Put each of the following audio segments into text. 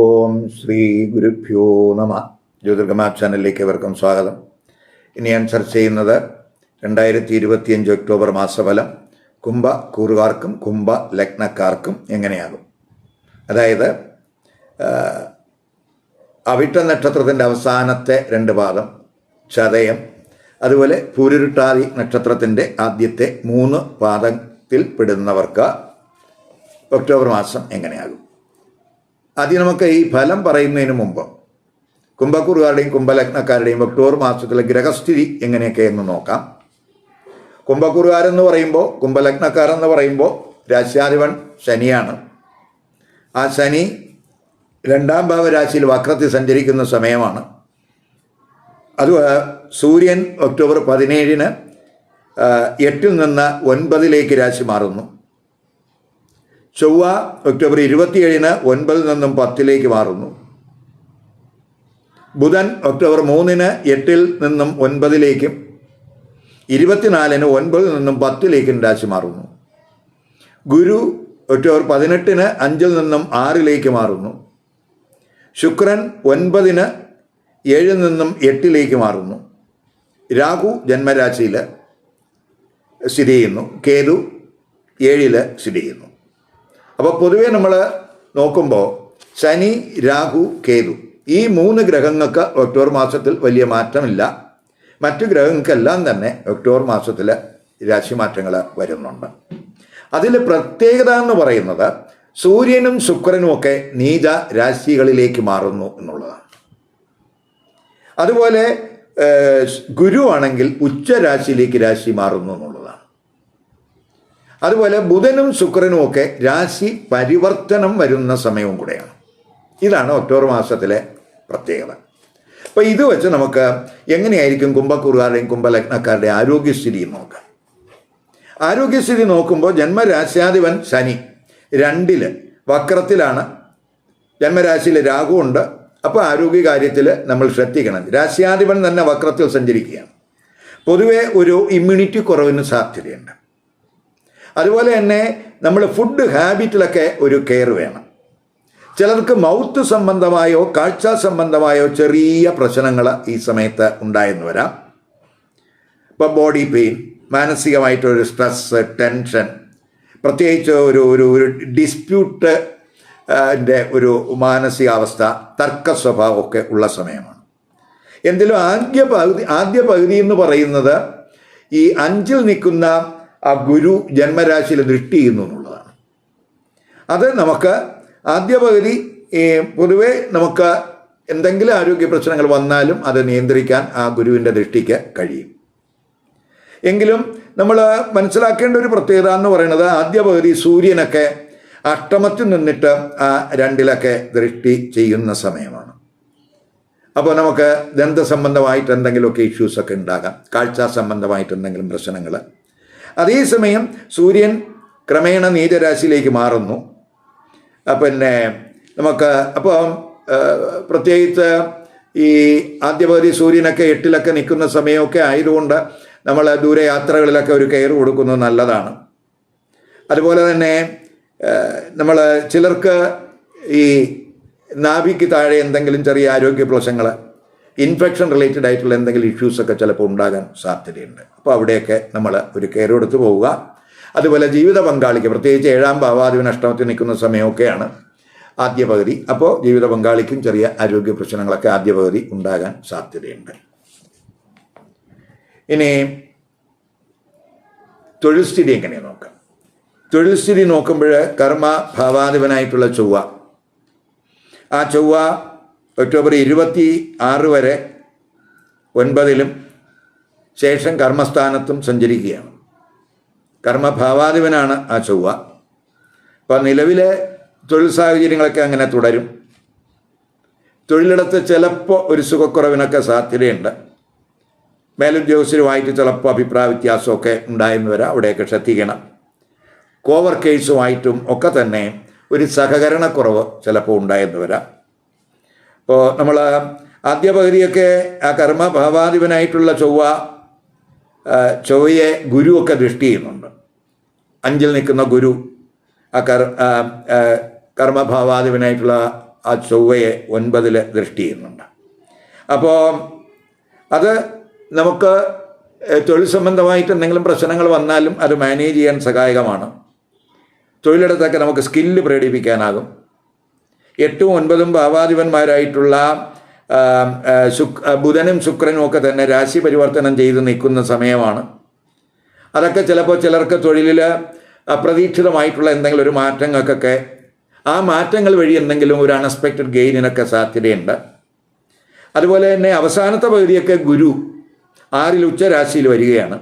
ഓം ശ്രീ ഗുരുഭ്യോ നമ. ജ്യോതിർഗമാ ചാനലിലേക്ക് എവർക്കും സ്വാഗതം. ഇനി ഞാൻ ചർച്ച ചെയ്യുന്നത് രണ്ടായിരത്തി ഇരുപത്തിയഞ്ച് ഒക്ടോബർ മാസഫലം കുംഭ കൂറുകാർക്കും കുംഭ ലഗ്നക്കാർക്കും എങ്ങനെയാകും. അതായത് അവിട്ട നക്ഷത്രത്തിന്റെ അവസാനത്തെ രണ്ട് പാദം ചതയം അതുപോലെ പൂരുരുട്ടാതി നക്ഷത്രത്തിന്റെ ആദ്യത്തെ മൂന്ന് പാദത്തിൽ പെടുന്നവർക്ക് ഒക്ടോബർ മാസം എങ്ങനെയാകും. ആദ്യം നമുക്ക് ഈ ഫലം പറയുന്നതിന് മുമ്പ് കുംഭക്കൂറുകാരുടെയും കുംഭലഗ്നക്കാരുടെയും ഒക്ടോബർ മാസത്തിലെ ഗ്രഹസ്ഥിതി എങ്ങനെയൊക്കെ എന്ന് നോക്കാം. കുംഭക്കൂറുകാരെന്ന് പറയുമ്പോൾ കുംഭലഗ്നക്കാരെന്ന് പറയുമ്പോൾ രാശ്യാധിപൻ ശനിയാണ്. ആ ശനി രണ്ടാം ഭാവരാശിയിൽ വക്രത്തിൽ സഞ്ചരിക്കുന്ന സമയമാണ്. അത് സൂര്യൻ ഒക്ടോബർ പതിനേഴിന് എട്ടിൽ നിന്ന് ഒൻപതിലേക്ക് രാശി മാറുന്നു. ചൊവ്വ ഒക്ടോബർ ഇരുപത്തിയേഴിന് ഒൻപതിൽ നിന്നും പത്തിലേക്ക് മാറുന്നു. ബുധൻ ഒക്ടോബർ മൂന്നിന് എട്ടിൽ നിന്നും ഒൻപതിലേക്കും ഇരുപത്തിനാലിന് ഒൻപതിൽ നിന്നും പത്തിലേക്കും രാശി മാറുന്നു. ഗുരു ഒക്ടോബർ പതിനെട്ടിന് അഞ്ചിൽ നിന്നും ആറിലേക്ക് മാറുന്നു. ശുക്രൻ ഒൻപതിന് ഏഴിൽ നിന്നും എട്ടിലേക്ക് മാറുന്നു. രാഹു ജന്മരാശിയിൽ സ്ഥിതി ചെയ്യുന്നു. കേതു ഏഴിൽ സ്ഥിതി ചെയ്യുന്നു. അപ്പോൾ പൊതുവേ നമ്മൾ നോക്കുമ്പോൾ ശനി രാഹു കേതു ഈ മൂന്ന് ഗ്രഹങ്ങൾക്ക് ഒക്ടോബർ മാസത്തിൽ വലിയ മാറ്റമില്ല. മറ്റു ഗ്രഹങ്ങൾക്കെല്ലാം തന്നെ ഒക്ടോബർ മാസത്തിൽ രാശിമാറ്റങ്ങൾ വരുന്നുണ്ട്. അതിൽ പ്രത്യേകത എന്ന് പറയുന്നത് സൂര്യനും ശുക്രനും ഒക്കെ നീച രാശികളിലേക്ക് മാറുന്നു എന്നുള്ളതാണ്. അതുപോലെ ഗുരു ഗുരുവാണെങ്കിൽ ഉച്ചരാശിയിലേക്ക് രാശി മാറുന്നു എന്നുള്ളതാണ്. അതുപോലെ ബുധനും ശുക്രനും ഒക്കെ രാശി പരിവർത്തനം വരുന്ന സമയവും കൂടെയാണ്. ഇതാണ് ഒക്ടോബർ മാസത്തിലെ പ്രത്യേകത. അപ്പോൾ ഇത് വെച്ച് നമുക്ക് എങ്ങനെയായിരിക്കും കുംഭക്കൂറുകാരുടെയും കുംഭലഗ്നക്കാരുടെയും ആരോഗ്യസ്ഥിതി നോക്കാം. ആരോഗ്യസ്ഥിതി നോക്കുമ്പോൾ ജന്മരാശ്യാധിപൻ ശനി രണ്ടിൽ വക്രത്തിലാണ്. ജന്മരാശിയിൽ രാഹു ഉണ്ട്. അപ്പോൾ ആരോഗ്യകാര്യത്തിൽ നമ്മൾ ശ്രദ്ധിക്കണം. രാശ്യാധിപൻ തന്നെ വക്രത്തിൽ സഞ്ചരിക്കുകയാണ്. പൊതുവേ ഒരു ഇമ്മ്യൂണിറ്റി കുറവിന് സാധ്യതയുണ്ട്. അതുപോലെ തന്നെ നമ്മൾ ഫുഡ് ഹാബിറ്റിലൊക്കെ ഒരു കെയർ വേണം. ചിലർക്ക് മൗത്ത് സംബന്ധമായോ കാഴ്ച സംബന്ധമായോ ചെറിയ പ്രശ്നങ്ങൾ ഈ സമയത്ത് ഉണ്ടായെന്ന് വരാം. ഇപ്പം ബോഡി പെയിൻ മാനസികമായിട്ടൊരു സ്ട്രെസ് ടെൻഷൻ പ്രത്യേകിച്ച് ഒരു ഒരു ഒരു ഡിസ്പ്യൂട്ട് ന്റെ ഒരു മാനസികാവസ്ഥ തർക്ക സ്വഭാവമൊക്കെ ഉള്ള സമയമാണ്. എന്തിലും ആദ്യ പകുതി ആദ്യ പകുതി എന്ന് പറയുന്നത് ഈ അഞ്ചിൽ നിൽക്കുന്ന ആ ഗുരു ജന്മരാശിയിൽ ദൃഷ്ടി ചെയ്യുന്നു എന്നുള്ളതാണ്. അത് നമുക്ക് ആദ്യ പകുതി പൊതുവെ നമുക്ക് എന്തെങ്കിലും ആരോഗ്യ പ്രശ്നങ്ങൾ വന്നാലും അത് നിയന്ത്രിക്കാൻ ആ ഗുരുവിന്റെ ദൃഷ്ടിക്ക് കഴിയും. എങ്കിലും നമ്മൾ മനസ്സിലാക്കേണ്ട ഒരു പ്രത്യേകത എന്ന് പറയുന്നത് ആദ്യ പകുതി സൂര്യനൊക്കെ അഷ്ടമത്തിൽ നിന്നിട്ട് ആ രണ്ടിലൊക്കെ ദൃഷ്ടി ചെയ്യുന്ന സമയമാണ്. അപ്പോൾ നമുക്ക് ദന്ത സംബന്ധമായിട്ട് എന്തെങ്കിലുമൊക്കെ ഇഷ്യൂസൊക്കെ ഉണ്ടാകാം. കാഴ്ച സംബന്ധമായിട്ട് എന്തെങ്കിലും പ്രശ്നങ്ങൾ അതേസമയം സൂര്യൻ ക്രമേണ നീചരാശിയിലേക്ക് മാറുന്നു. പിന്നെ നമുക്ക് അപ്പം പ്രത്യേകിച്ച് ഈ ആദ്യപകുതി സൂര്യനൊക്കെ എട്ടിലൊക്കെ നിൽക്കുന്ന സമയമൊക്കെ ആയതുകൊണ്ട് നമ്മൾ ദൂരയാത്രകളിലൊക്കെ ഒരു കെയർ കൊടുക്കുന്നത് നല്ലതാണ്. അതുപോലെ തന്നെ നമ്മൾ ചിലർക്ക് ഈ നാഭിക്ക് താഴെ എന്തെങ്കിലും ചെറിയ ആരോഗ്യ പ്രശ്നങ്ങൾ ഇൻഫെക്ഷൻ റിലേറ്റഡ് ആയിട്ടുള്ള എന്തെങ്കിലും ഇഷ്യൂസൊക്കെ ചിലപ്പോൾ ഉണ്ടാകാൻ സാധ്യതയുണ്ട്. അപ്പോൾ അവിടെയൊക്കെ നമ്മൾ ഒരു കെയർ എടുത്ത് പോവുക. അതുപോലെ ജീവിത പങ്കാളിക്ക് പ്രത്യേകിച്ച് ഏഴാം ഭാവാധിപൻ അഷ്ടമത്തിൽ നിൽക്കുന്ന സമയമൊക്കെയാണ് ആദ്യ പകുതി. അപ്പോൾ ജീവിത പങ്കാളിക്കും ചെറിയ ആരോഗ്യ പ്രശ്നങ്ങളൊക്കെ ആദ്യ പകുതി ഉണ്ടാകാൻ സാധ്യതയുണ്ട്. ഇനി തൊഴിൽ സ്ഥിതി എങ്ങനെയാണ് നോക്കാം? തൊഴിൽ സ്ഥിതി നോക്കുമ്പോൾ കർമ്മ ഭാവാധിപനായിട്ടുള്ള ചൊവ്വ. ആ ചൊവ്വ ഒക്ടോബർ ഇരുപത്തി ആറ് വരെ ഒൻപതിലും ശേഷം കർമ്മസ്ഥാനത്തും സഞ്ചരിക്കുകയാണ്. കർമ്മഭാവാധിപനാണ് ആ ചൊവ്വ. അപ്പോൾ നിലവിലെ തൊഴിൽ സാഹചര്യങ്ങളൊക്കെ അങ്ങനെ തുടരും. തൊഴിലിടത്ത് ചിലപ്പോൾ ഒരു സുഖക്കുറവിനൊക്കെ സാധ്യതയുണ്ട്. മേലുദ്യോഗസ്ഥരുമായിട്ട് ചിലപ്പോൾ അഭിപ്രായ വ്യത്യാസമൊക്കെ ഉണ്ടായെന്ന് വരാം. അവിടെയൊക്കെ ശ്രദ്ധിക്കണം. കോവർക്കേഴ്സുമായിട്ടും ഒക്കെ തന്നെ ഒരു സഹകരണക്കുറവ് ചിലപ്പോൾ ഉണ്ടായെന്ന് വരാം. ഇപ്പോൾ നമ്മൾ ആദ്യ പകുതിയൊക്കെ ആ കർമ്മഭാവാധിപനായിട്ടുള്ള ചൊവ്വ ചൊവ്വയെ ഗുരുവൊക്കെ ദൃഷ്ടി ചെയ്യുന്നുണ്ട്. അഞ്ചിൽ നിൽക്കുന്ന ഗുരു ആ കർ കർമ്മഭാവാധിപനായിട്ടുള്ള ആ ചൊവ്വയെ ഒൻപതിൽ ദൃഷ്ടി ചെയ്യുന്നുണ്ട്. അപ്പോൾ അത് നമുക്ക് തൊഴിൽ സംബന്ധമായിട്ട് എന്തെങ്കിലും പ്രശ്നങ്ങൾ വന്നാലും അത് മാനേജ് ചെയ്യാൻ സഹായകമാണ്. തൊഴിലിടത്തൊക്കെ നമുക്ക് സ്കില്ല് പ്രകടിപ്പിക്കാനാകും. എട്ടും ഒൻപതും ഭാവാധിപന്മാരായിട്ടുള്ള ശുക് ബുധനും ശുക്രനും ഒക്കെ തന്നെ രാശി പരിവർത്തനം ചെയ്ത് നിൽക്കുന്ന സമയമാണ്. അതൊക്കെ ചിലപ്പോൾ ചിലർക്ക് തൊഴിലിൽ അപ്രതീക്ഷിതമായിട്ടുള്ള എന്തെങ്കിലും ഒരു മാറ്റങ്ങൾക്കൊക്കെ ആ മാറ്റങ്ങൾ വഴി എന്തെങ്കിലും ഒരു അൺഎക്സ്പെക്റ്റഡ് ഗെയിനിനൊക്കെ സാധ്യതയുണ്ട്. അതുപോലെ തന്നെ അവസാനത്തെ പകുതിയൊക്കെ ഗുരു ആറിൽ ഉച്ചരാശിയിൽ വരികയാണ്.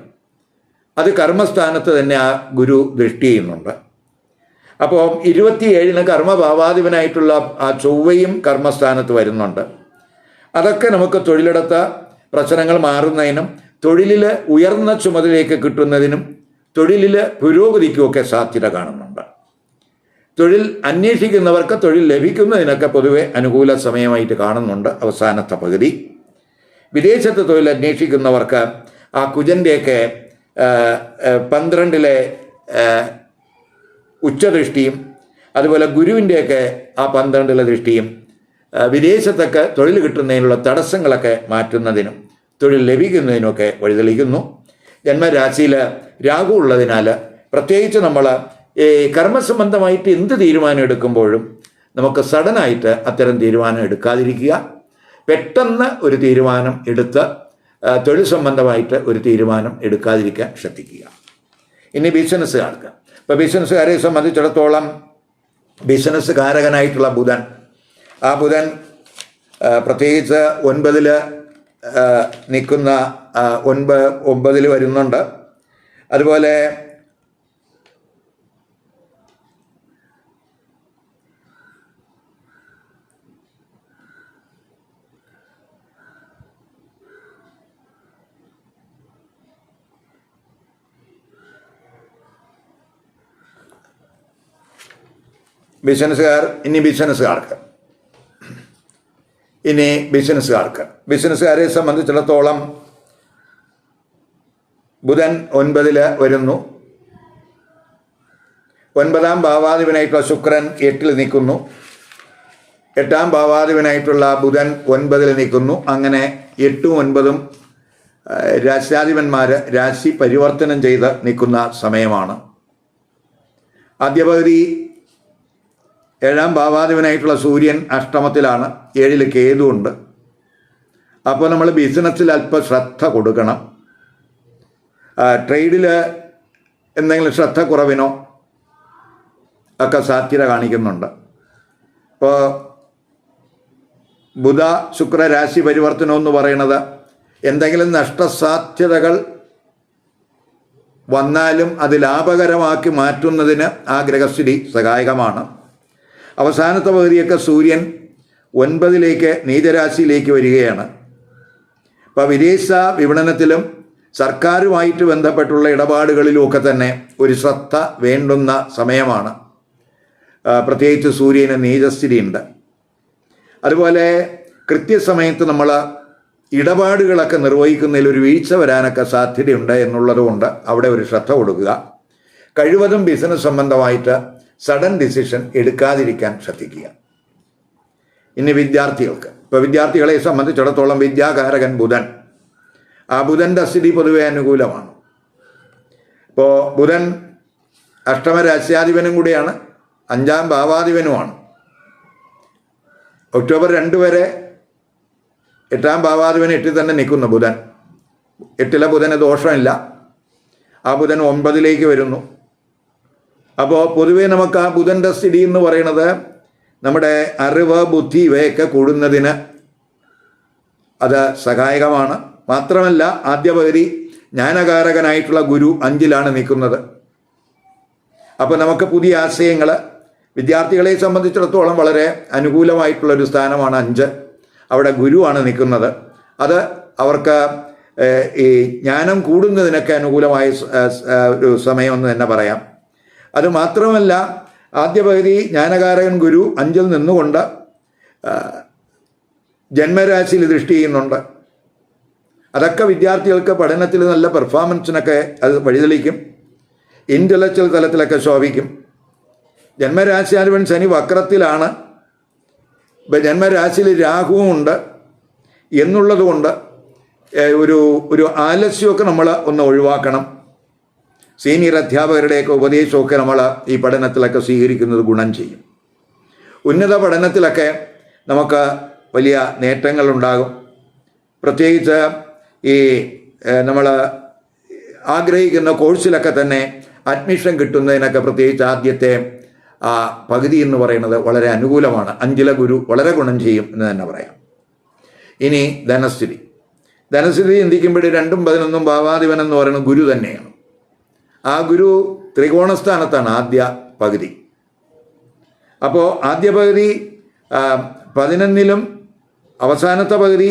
അത് കർമ്മസ്ഥാനത്ത് തന്നെ ആ ഗുരു ദൃഷ്ടി ചെയ്യുന്നുണ്ട്. അപ്പോൾ ഇരുപത്തിയേഴിന് കർമ്മഭാവാധിപനായിട്ടുള്ള ആ ചൊവ്വയും കർമ്മസ്ഥാനത്ത് വരുന്നുണ്ട്. അതൊക്കെ നമുക്ക് തൊഴിലെടുത്ത പ്രശ്നങ്ങൾ മാറുന്നതിനും തൊഴിലിൽ ഉയർന്ന ചുമതലയൊക്കെ കിട്ടുന്നതിനും തൊഴിലിൽ പുരോഗതിക്കുമൊക്കെ സാധ്യത കാണുന്നുണ്ട്. തൊഴിൽ അന്വേഷിക്കുന്നവർക്ക് തൊഴിൽ ലഭിക്കുന്നതിനൊക്കെ പൊതുവെ അനുകൂല സമയമായിട്ട് കാണുന്നുണ്ട് അവസാനത്തെ പകുതി. വിദേശത്ത് തൊഴിൽ അന്വേഷിക്കുന്നവർക്ക് ആ കുജന്റെയൊക്കെ പന്ത്രണ്ടിലെ ഉച്ചദൃഷ്ടിയും അതുപോലെ ഗുരുവിന്റെയൊക്കെ ആ പന്ത്രണ്ടിലെ ദൃഷ്ടിയും വിദേശത്തൊക്കെ തൊഴിൽ കിട്ടുന്നതിനുള്ള തടസ്സങ്ങളൊക്കെ മാറ്റുന്നതിനും തൊഴിൽ ലഭിക്കുന്നതിനുമൊക്കെ വഴിതെളിക്കുന്നു. ജന്മരാശിയിൽ രാഹു ഉള്ളതിനാൽ പ്രത്യേകിച്ച് നമ്മൾ ഈ കർമ്മസംബന്ധമായിട്ട് എന്ത് തീരുമാനം എടുക്കുമ്പോഴും നമുക്ക് സഡനായിട്ട് അത്തരം തീരുമാനം എടുക്കാതിരിക്കുക. പെട്ടെന്ന് ഒരു തീരുമാനം എടുത്ത് തൊഴിൽ സംബന്ധമായിട്ട് ഒരു തീരുമാനം എടുക്കാതിരിക്കാൻ ശ്രദ്ധിക്കുക. ഇനി ബിസിനസ്സുകാർക്ക് ഇപ്പോൾ ബിസിനസ്സുകാരെ സംബന്ധിച്ചിടത്തോളം ബിസിനസ് കാരകനായിട്ടുള്ള ബുധൻ. ആ ബുധൻ പ്രത്യേകിച്ച് ഒൻപതിൽ നിൽക്കുന്ന ഒൻപ ഒമ്പതിൽ വരുന്നുണ്ട്. അതുപോലെ ബിസിനസ്സുകാർ ഇനി ബിസിനസ്സുകാർക്ക്. ഇനി ബിസിനസ്സുകാർക്ക്. ബിസിനസ്സുകാരെ സംബന്ധിച്ചിടത്തോളം ബുധൻ ഒൻപതിൽ വരുന്നു. ഒൻപതാം ഭാവാധിപനായിട്ടുള്ള ശുക്രൻ എട്ടിൽ നിൽക്കുന്നു. എട്ടാം ഭാവാധിപനായിട്ടുള്ള ബുധൻ ഒൻപതിൽ നിൽക്കുന്നു. അങ്ങനെ എട്ടും ഒൻപതും രാശാധിപന്മാർ രാശി പരിവർത്തനം ചെയ്ത് നിൽക്കുന്ന സമയമാണ്. ആദ്യ പകുതി ഏഴാം ഭാവാധിപനായിട്ടുള്ള സൂര്യൻ അഷ്ടമത്തിലാണ് ഏഴിൽ കേതുണ്ട് അപ്പോൾ നമ്മൾ ബിസിനസ്സിൽ അല്പം ശ്രദ്ധ കൊടുക്കണം ട്രേഡിൽ എന്തെങ്കിലും ശ്രദ്ധ കുറവിനോ ഒക്കെ സാധ്യത കാണിക്കുന്നുണ്ട്. ഇപ്പോൾ ബുധ ശുക്ര രാശി പരിവർത്തനം എന്ന് പറയുന്നത് എന്തെങ്കിലും നഷ്ടസാധ്യതകൾ വന്നാലും അത് ലാഭകരമാക്കി മാറ്റുന്നതിന് ആ ഗ്രഹസ്ഥിതി സഹായകമാണ്. അവസാനത്തെ പകുതിയൊക്കെ സൂര്യൻ ഒൻപതിലേക്ക് നീചരാശിയിലേക്ക് വരികയാണ്. അപ്പോൾ വിദേശ വിപണനത്തിലും സർക്കാരുമായിട്ട് ബന്ധപ്പെട്ടുള്ള ഇടപാടുകളിലുമൊക്കെ തന്നെ ഒരു ശ്രദ്ധ വേണ്ടുന്ന സമയമാണ്. പ്രത്യേകിച്ച് സൂര്യന് നീചസ്ഥിതിയുണ്ട്. അതുപോലെ കൃത്യസമയത്ത് നമ്മൾ ഇടപാടുകളൊക്കെ നിർവഹിക്കുന്നതിൽ ഒരു വീഴ്ച വരാനൊക്കെ സാധ്യതയുണ്ട് എന്നുള്ളതുകൊണ്ട് അവിടെ ഒരു ശ്രദ്ധ കൊടുക്കുക. കഴിവതും ബിസിനസ് സംബന്ധമായിട്ട് സഡൻ ഡിസിഷൻ എടുക്കാതിരിക്കാൻ ശ്രദ്ധിക്കുക. ഇനി വിദ്യാർത്ഥികൾക്ക്. ഇപ്പോൾ വിദ്യാർത്ഥികളെ സംബന്ധിച്ചിടത്തോളം വിദ്യാകാരകൻ ബുധൻ. ആ ബുധന്റെ സ്ഥിതി പൊതുവെ അനുകൂലമാണ്. ഇപ്പോൾ ബുധൻ അഷ്ടമരാശ്യാധിപനും കൂടിയാണ്. അഞ്ചാം ഭാവാധിപനുമാണ്. ഒക്ടോബർ രണ്ട് വരെ എട്ടാം ഭാവാധിപൻ എട്ടിൽ തന്നെ നിൽക്കുന്നു ബുധൻ. എട്ടിലെ ബുധന് ദോഷമില്ല. ആ ബുധൻ ഒമ്പതിലേക്ക് വരുന്നു. അപ്പോൾ പൊതുവേ നമുക്ക് ആ ബുധന്റെ സ്ഥിതി എന്ന് പറയുന്നത് നമ്മുടെ അറിവ് ബുദ്ധി ഇവയൊക്കെ കൂടുന്നതിന് അത് സഹായകമാണ്. മാത്രമല്ല ആദ്യ പകുതി ജ്ഞാനകാരകനായിട്ടുള്ള ഗുരു അഞ്ചിലാണ് നിൽക്കുന്നത്. അപ്പോൾ നമുക്ക് പുതിയ ആശയങ്ങൾ വിദ്യാർത്ഥികളെ സംബന്ധിച്ചിടത്തോളം വളരെ അനുകൂലമായിട്ടുള്ളൊരു സ്ഥാനമാണ് അഞ്ച്. അവിടെ ഗുരുവാണ് നിൽക്കുന്നത്. അത് അവർക്ക് ഈ ജ്ഞാനം കൂടുന്നതിനൊക്കെ അനുകൂലമായ ഒരു സമയമെന്ന് തന്നെ പറയാം. അത് മാത്രമല്ല ആദ്യ പകുതി ജ്ഞാനകാരകൻ ഗുരു അഞ്ചിൽ നിന്നുകൊണ്ട് ജന്മരാശിയിൽ ദൃഷ്ടി ചെയ്യുന്നുണ്ട്. അതൊക്കെ വിദ്യാർത്ഥികൾക്ക് പഠനത്തിൽ നല്ല പെർഫോമൻസിനൊക്കെ അത് വഴിതെളിക്കും. ഇന്റലക്ച്വൽ തലത്തിലൊക്കെ ശോഭിക്കും. ജന്മരാശിയാധിപൻ ശനി വക്രത്തിലാണ്. ജന്മരാശിയിൽ രാഹുവും ഉണ്ട് എന്നുള്ളതുകൊണ്ട് ഒരു ഒരു ആലസ്യമൊക്കെ നമ്മൾ ഒന്ന് ഒഴിവാക്കണം. സീനിയർ അധ്യാപകരുടെയൊക്കെ ഉപദേശമൊക്കെ നമ്മൾ ഈ പഠനത്തിലൊക്കെ സ്വീകരിക്കുന്നത് ഗുണം ചെയ്യും. ഉന്നത പഠനത്തിലൊക്കെ നമുക്ക് വലിയ നേട്ടങ്ങളുണ്ടാകും. പ്രത്യേകിച്ച് ഈ നമ്മൾ ആഗ്രഹിക്കുന്ന കോഴ്സിലൊക്കെ തന്നെ അഡ്മിഷൻ കിട്ടുന്നതിനൊക്കെ പ്രത്യേകിച്ച് ആദ്യത്തെ ആ പകുതി എന്ന് പറയുന്നത് വളരെ അനുകൂലമാണ്. അഞ്ചില ഗുരു വളരെ ഗുണം ചെയ്യും എന്ന് തന്നെ പറയാം. ഇനി ധനസ്ഥിതി. ധനസ്ഥിതി ചിന്തിക്കുമ്പോൾ രണ്ടും പതിനൊന്നും ഭാവാധിപൻ എന്ന് പറയുന്നത് ഗുരു തന്നെയാണ്. ആ ഗുരു ത്രികോണസ്ഥാനത്താണ് ആദ്യ പകുതി. അപ്പോൾ ആദ്യ പകുതി പതിനൊന്നിലും അവസാനത്തെ പകുതി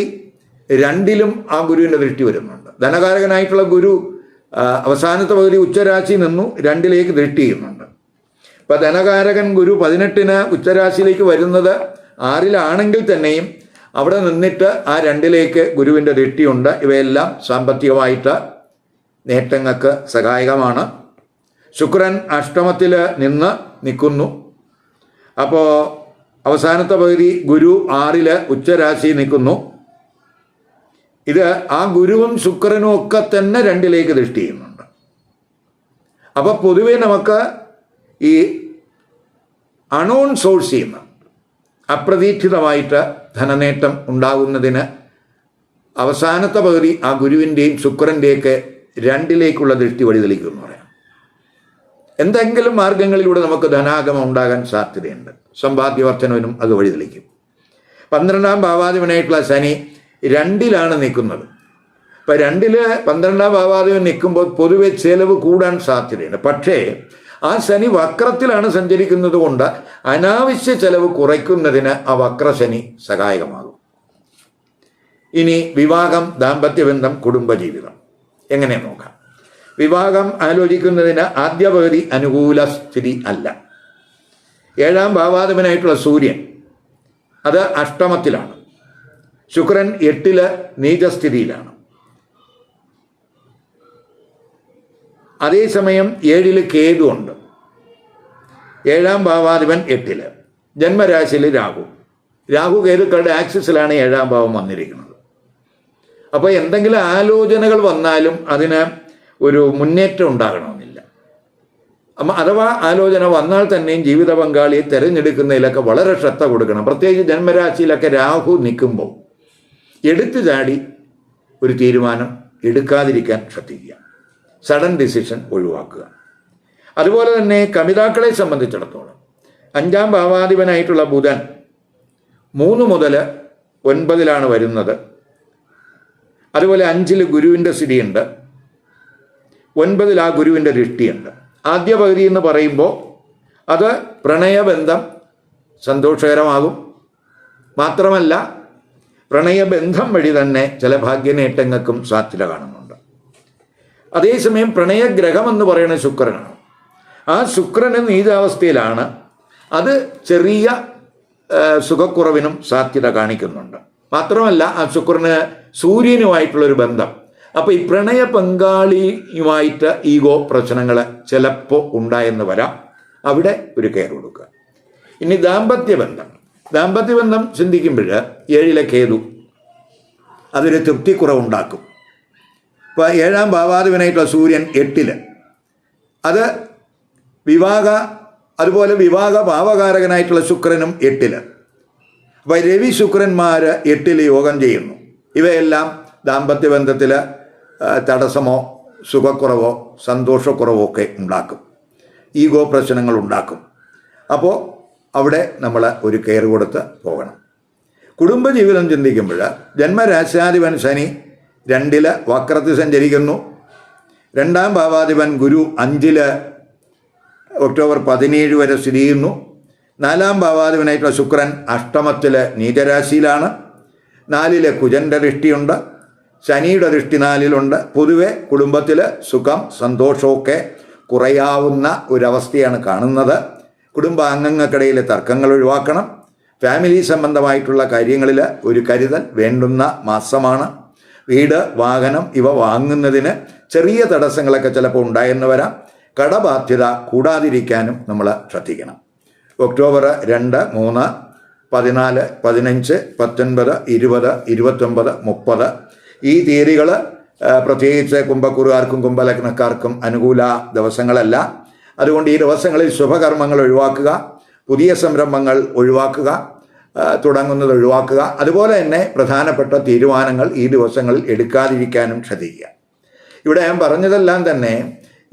രണ്ടിലും ആ ഗുരുവിന്റെ ദൃഷ്ടി വരുന്നുണ്ട്. ധനകാരകനായിട്ടുള്ള ഗുരു അവസാനത്തെ പകുതി ഉച്ചരാശി നിന്നു രണ്ടിലേക്ക് ദൃഷ്ടി ചെയ്യുന്നുണ്ട്. ഇപ്പം ധനകാരകൻ ഗുരു പതിനെട്ടിന് ഉച്ചരാശിയിലേക്ക് വരുന്നത് ആറിലാണെങ്കിൽ തന്നെയും അവിടെ നിന്നിട്ട് ആ രണ്ടിലേക്ക് ഗുരുവിന്റെ ദൃഷ്ടിയുണ്ട്. ഇവയെല്ലാം സാമ്പത്തികമായിട്ട് നേട്ടങ്ങൾക്ക് സഹായകമാണ്. ശുക്രൻ അഷ്ടമത്തിൽ നിന്ന് നിൽക്കുന്നു. അപ്പോൾ അവസാനത്തെ പകുതി ഗുരു ആറിൽ ഉച്ചരാശി നിൽക്കുന്നു. ഇത് ആ ഗുരുവും ശുക്രനും ഒക്കെ തന്നെ രണ്ടിലേക്ക് ദൃഷ്ടി ചെയ്യുന്നുണ്ട്. അപ്പോൾ പൊതുവേ നമുക്ക് ഈ അണോൺ സോഴ്സിൽ നിന്ന് അപ്രതീക്ഷിതമായിട്ട് ധനനേട്ടം ഉണ്ടാകുന്നതിന് അവസാനത്തെ പകുതി ആ ഗുരുവിന്റെയും ശുക്രന്റെയൊക്കെ രണ്ടിലേക്കുള്ള ദൃഷ്ടി വഴിതെളിക്കും എന്ന് പറയാം. എന്തെങ്കിലും മാർഗങ്ങളിലൂടെ നമുക്ക് ധനാഗമം ഉണ്ടാകാൻ സാധ്യതയുണ്ട്. സമ്പാദ്യവർദ്ധനവിനും അത് വഴി തെളിക്കും പന്ത്രണ്ടാം ഭാവാധിപനായിട്ടുള്ള ശനി രണ്ടിലാണ് നിൽക്കുന്നത്. ഇപ്പം രണ്ടിൽ പന്ത്രണ്ടാം ഭാവാധിപൻ നിൽക്കുമ്പോൾ പൊതുവെ ചെലവ് കൂടാൻ സാധ്യതയുണ്ട്. പക്ഷേ ആ ശനി വക്രത്തിലാണ് സഞ്ചരിക്കുന്നത് കൊണ്ട് അനാവശ്യ ചെലവ് കുറയ്ക്കുന്നതിന് ആ വക്രശനി സഹായകമാകും. ഇനി വിവാഹം ദാമ്പത്യബന്ധം കുടുംബജീവിതം. എങ്ങനെ നോക്കാം? വിവാഹം ആലോചിക്കുന്നതിന് ആദ്യ പകുതി അനുകൂല സ്ഥിതി അല്ല. ഏഴാം ഭാവാധിപനായിട്ടുള്ള സൂര്യൻ അത് അഷ്ടമത്തിലാണ്. ശുക്രൻ എട്ടിൽ നീചസ്ഥിതിയിലാണ്. അതേസമയം ഏഴിൽ കേതു ഉണ്ട്. ഏഴാം ഭാവാധിപൻ എട്ടിൽ. ജന്മരാശിയിൽ രാഹു. രാഹു കേതുക്കളുടെ ആക്സിസിലാണ് ഏഴാം ഭാവം വന്നിരിക്കുന്നത്. അപ്പോൾ എന്തെങ്കിലും ആലോചനകൾ വന്നാലും അതിന് ഒരു മുന്നേറ്റം ഉണ്ടാകണമെന്നില്ല. അഥവാ ആലോചന വന്നാൽ തന്നെയും ജീവിത പങ്കാളിയെ തിരഞ്ഞെടുക്കുന്നതിലൊക്കെ വളരെ ശ്രദ്ധ കൊടുക്കണം. പ്രത്യേകിച്ച് ജന്മരാശിയിലൊക്കെ രാഹു നിൽക്കുമ്പോൾ എടുത്തു ചാടി ഒരു തീരുമാനം എടുക്കാതിരിക്കാൻ ശ്രദ്ധിക്കുക. സഡൻ ഡിസിഷൻ ഒഴിവാക്കുക. അതുപോലെ തന്നെ കമിതാക്കളെ സംബന്ധിച്ചിടത്തോളം അഞ്ചാം ഭാവാധിപനായിട്ടുള്ള ബുധൻ മൂന്ന് മുതൽ ഒൻപതിലാണ് വരുന്നത്. അതുപോലെ അഞ്ചിൽ ഗുരുവിന്റെ സ്ഥിതിയുണ്ട് ഒൻപതിൽ ആ ഗുരുവിന്റെ ദൃഷ്ടിയുണ്ട്. ആദ്യ പകുതി എന്ന് പറയുമ്പോൾ അത് പ്രണയബന്ധം സന്തോഷകരമാകും. മാത്രമല്ല പ്രണയബന്ധം വഴി തന്നെ ചില ഭാഗ്യനേട്ടങ്ങൾക്കും സാധ്യത കാണുന്നുണ്ട്. അതേസമയം പ്രണയഗ്രഹം എന്ന് പറയുന്നത് ശുക്രനാണ്. ആ ശുക്രന് നീതാവസ്ഥയിലാണ്. അത് ചെറിയ സുഖക്കുറവിനും സാധ്യത കാണിക്കുന്നുണ്ട്. മാത്രമല്ല ആ ശുക്രന് സൂര്യനുമായിട്ടുള്ളൊരു ബന്ധം. അപ്പോൾ ഈ പ്രണയ പങ്കാളിയുമായിട്ട് ഈഗോ പ്രശ്നങ്ങൾ ചിലപ്പോൾ ഉണ്ടായെന്ന് വരാം. അവിടെ ഒരു കെയർ കൊടുക്കുക. ഇനി ദാമ്പത്യ ബന്ധം. ദാമ്പത്യ ബന്ധം ചിന്തിക്കുമ്പോൾ ഏഴിലെ കേതു അതൊരു തൃപ്തിക്കുറവുണ്ടാക്കും. ഇപ്പോൾ ഏഴാം ഭാവാധിപനായിട്ടുള്ള സൂര്യൻ എട്ടിൽ അത് വിവാഹ അതുപോലെ വിവാഹ ഭാവകാരകനായിട്ടുള്ള ശുക്രനും എട്ടിൽ അപ്പോൾ രവി ശുക്രന്മാർ എട്ടിൽ യോഗം ചെയ്യുന്നു. ഇവയെല്ലാം ദാമ്പത്യ ബന്ധത്തിൽ തടസ്സമോ സുഖക്കുറവോ സന്തോഷക്കുറവോ ഒക്കെ ഉണ്ടാക്കും. ഈഗോ പ്രശ്നങ്ങൾ ഉണ്ടാക്കും. അപ്പോൾ അവിടെ നമ്മൾ ഒരു കെയർ കൊടുത്ത് പോകണം. കുടുംബജീവിതം ചിന്തിക്കുമ്പോൾ ജന്മരാശാധിപൻ ശനി രണ്ടിൽ വക്രത്തിൽ സഞ്ചരിക്കുന്നു. രണ്ടാം ഭാവാധിപൻ ഗുരു അഞ്ചിൽ ഒക്ടോബർ പതിനേഴ് വരെ സ്ഥിതി ചെയ്യുന്നു. നാലാം ഭാവാധിപനായിട്ടുള്ള ശുക്രൻ അഷ്ടമത്തിൽ നീചരാശിയിലാണ്. നാലിൽ കുജന്റെ ദൃഷ്ടിയുണ്ട് ശനിയുടെ ദൃഷ്ടി നാലിലുണ്ട്. പൊതുവെ കുടുംബത്തിൽ സുഖം സന്തോഷമൊക്കെ കുറയാവുന്ന ഒരവസ്ഥയാണ് കാണുന്നത്. കുടുംബാംഗങ്ങൾക്കിടയിൽ തർക്കങ്ങൾ ഒഴിവാക്കണം. ഫാമിലി സംബന്ധമായിട്ടുള്ള കാര്യങ്ങളിൽ ഒരു കരുതൽ വേണ്ടുന്ന മാസമാണ്. വീട് വാഹനം ഇവ വാങ്ങുന്നതിന് ചെറിയ തടസ്സങ്ങളൊക്കെ ചിലപ്പോൾ ഉണ്ടായെന്ന് വരാം. കടബാധ്യത കൂടാതിരിക്കാനും നമ്മൾ ശ്രദ്ധിക്കണം. ഒക്ടോബർ രണ്ട് മൂന്ന് പതിനാല് പതിനഞ്ച് പത്തൊൻപത് ഇരുപത് ഇരുപത്തൊമ്പത് മുപ്പത്. ഈ തീയതികൾ പ്രത്യേകിച്ച് കുംഭക്കുറുകാർക്കും കുംഭലഗ്നക്കാർക്കും അനുകൂല ദിവസങ്ങളല്ല. അതുകൊണ്ട് ഈ ദിവസങ്ങളിൽ ശുഭകർമ്മങ്ങൾ ഒഴിവാക്കുക പുതിയ സംരംഭങ്ങൾ ഒഴിവാക്കുക തുടങ്ങുന്നത് ഒഴിവാക്കുക. അതുപോലെ തന്നെ പ്രധാനപ്പെട്ട തീരുമാനങ്ങൾ ഈ ദിവസങ്ങളിൽ എടുക്കാതിരിക്കാനും ശ്രദ്ധിക്കുക. ഇവിടെ ഞാൻ പറഞ്ഞതെല്ലാം തന്നെ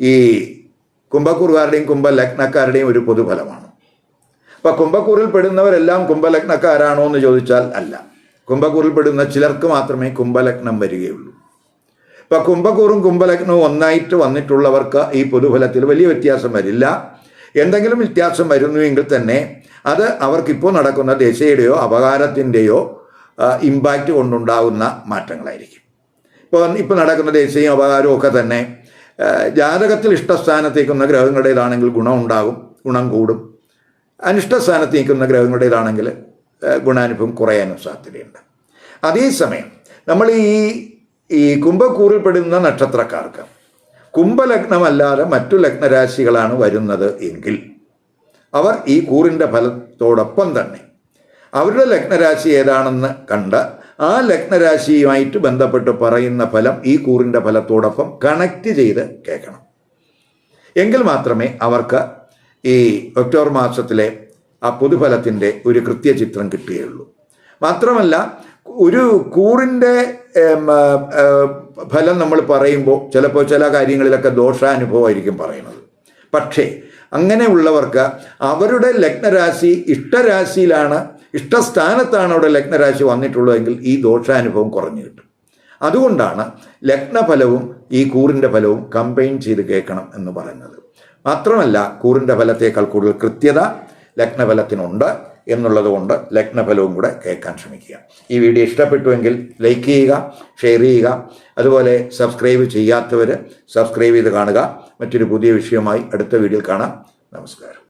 ഈ കുംഭക്കുറുകാരുടെയും കുംഭലഗ്നക്കാരുടെയും ഒരു പൊതുഫലമാണ്. അപ്പൊ കുംഭക്കൂറിൽ പെടുന്നവരെല്ലാം കുംഭലഗ്നക്കാരാണോ എന്ന് ചോദിച്ചാൽ അല്ല. കുംഭക്കൂറിൽ പെടുന്ന ചിലർക്ക് മാത്രമേ കുംഭലഗ്നം വരികയുള്ളൂ. ഇപ്പൊ കുംഭക്കൂറും കുംഭലഗ്നവും ഒന്നായിട്ട് വന്നിട്ടുള്ളവർക്ക് ഈ പൊതുഫലത്തിൽ വലിയ വ്യത്യാസം വരില്ല. എന്തെങ്കിലും വ്യത്യാസം വരുന്നുവെങ്കിൽ തന്നെ അത് അവർക്കിപ്പോൾ നടക്കുന്ന ദശയുടെയോ അപകാരത്തിന്റെയോ ഇമ്പാക്റ്റ് കൊണ്ടുണ്ടാകുന്ന മാറ്റങ്ങളായിരിക്കും. ഇപ്പോൾ ഇപ്പോൾ നടക്കുന്ന ദേശീയ അപകാരവും ഒക്കെ തന്നെ ജാതകത്തിൽ ഇഷ്ടസ്ഥാനത്തേക്കുന്ന ഗ്രഹങ്ങളുടേതാണെങ്കിൽ ഗുണമുണ്ടാകും ഗുണം കൂടും. അനിഷ്ടസ്ഥാനത്ത് നിൽക്കുന്ന ഗ്രഹങ്ങളുടേതാണെങ്കിൽ ഗുണാനുഭവം കുറയാനും സാധ്യതയുണ്ട്. അതേസമയം നമ്മൾ ഈ ഈ കുംഭക്കൂറിൽപ്പെടുന്ന നക്ഷത്രക്കാർക്ക് കുംഭലഗ്നമല്ലാതെ മറ്റു ലഗ്നരാശികളാണ് വരുന്നത് എങ്കിൽ അവർ ഈ കൂറിന്റെ ഫലത്തോടൊപ്പം തന്നെ അവരുടെ ലഗ്നരാശി ഏതാണെന്ന് കണ്ട് ആ ലഗ്നരാശിയുമായിട്ട് ബന്ധപ്പെട്ട് പറയുന്ന ഫലം ഈ കൂറിന്റെ ഫലത്തോടൊപ്പം കണക്റ്റ് ചെയ്ത് കേൾക്കണം. എങ്കിൽ മാത്രമേ അവർക്ക് ഈ ഒക്ടോബർ മാസത്തിലെ ആ പൊതുഫലത്തിന്റെ ഒരു കൃത്യചിത്രം കിട്ടുകയുള്ളൂ മാത്രമല്ല ഒരു കൂറിന്റെ ഫലം നമ്മൾ പറയുമ്പോൾ ചിലപ്പോൾ ചില കാര്യങ്ങളിലൊക്കെ ദോഷാനുഭവമായിരിക്കും പറയുന്നത്. പക്ഷേ അങ്ങനെയുള്ളവർക്ക് അവരുടെ ലഗ്നരാശി ഇഷ്ടരാശിയിലാണ് ഇഷ്ടസ്ഥാനത്താണ് അവിടെ ലഗ്നരാശി വന്നിട്ടുള്ളതെങ്കിൽ ഈ ദോഷാനുഭവം കുറഞ്ഞു കിട്ടും. അതുകൊണ്ടാണ് ലഗ്നഫലവും ഈ കൂറിന്റെ ഫലവും കമ്പൈൻ ചെയ്ത് കേൾക്കണം എന്ന് പറയുന്നത്. മാത്രമല്ല കൂറിന്റെ ഫലത്തേക്കാൾ കൂടുതൽ കൃത്യത ലഗ്നഫലത്തിനുണ്ട് എന്നുള്ളത് കൊണ്ട് ലഗ്നഫലവും കൂടെ കേൾക്കാൻ ശ്രമിക്കുക. ഈ വീഡിയോ ഇഷ്ടപ്പെട്ടുവെങ്കിൽ ലൈക്ക് ചെയ്യുക ഷെയർ ചെയ്യുക അതുപോലെ സബ്സ്ക്രൈബ് ചെയ്യാത്തവർ സബ്സ്ക്രൈബ് ചെയ്ത് കാണുക. മറ്റൊരു പുതിയ വിഷയമായി അടുത്ത വീഡിയോയിൽ കാണാം. നമസ്കാരം.